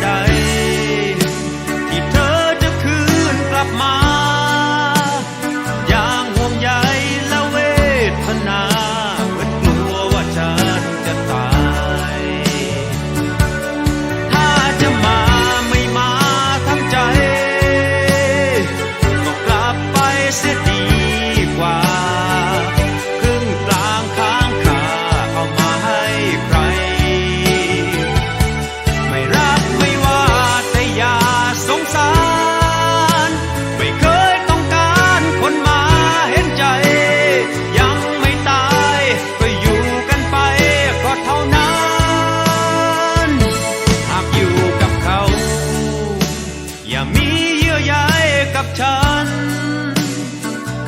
die. งสาร ไม่เคยต้องการคนมาเห็นใจ ยังไม่ตายก็อยู่กันไปก็เท่านั้นหากอยู่กับเขา อย่ามีเยื่อใยกับฉัน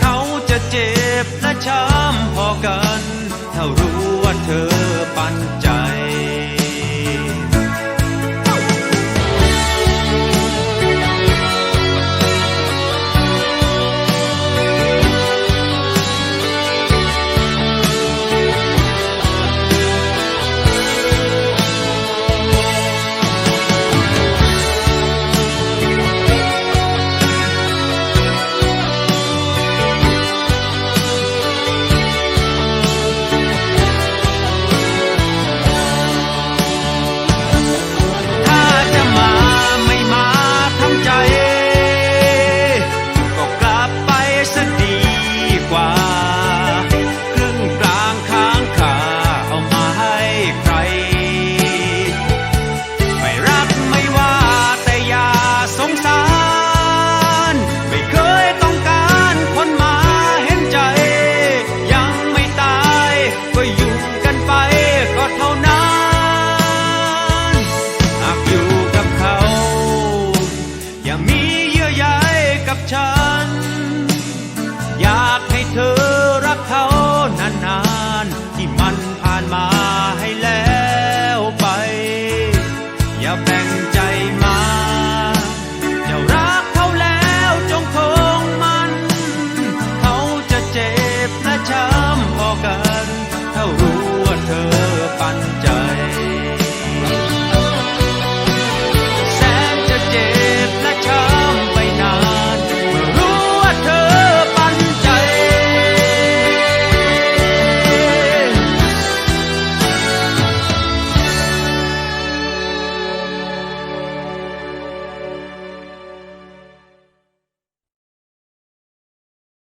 เขาจะเจ็บและช้ำพอกัน เท่ารู้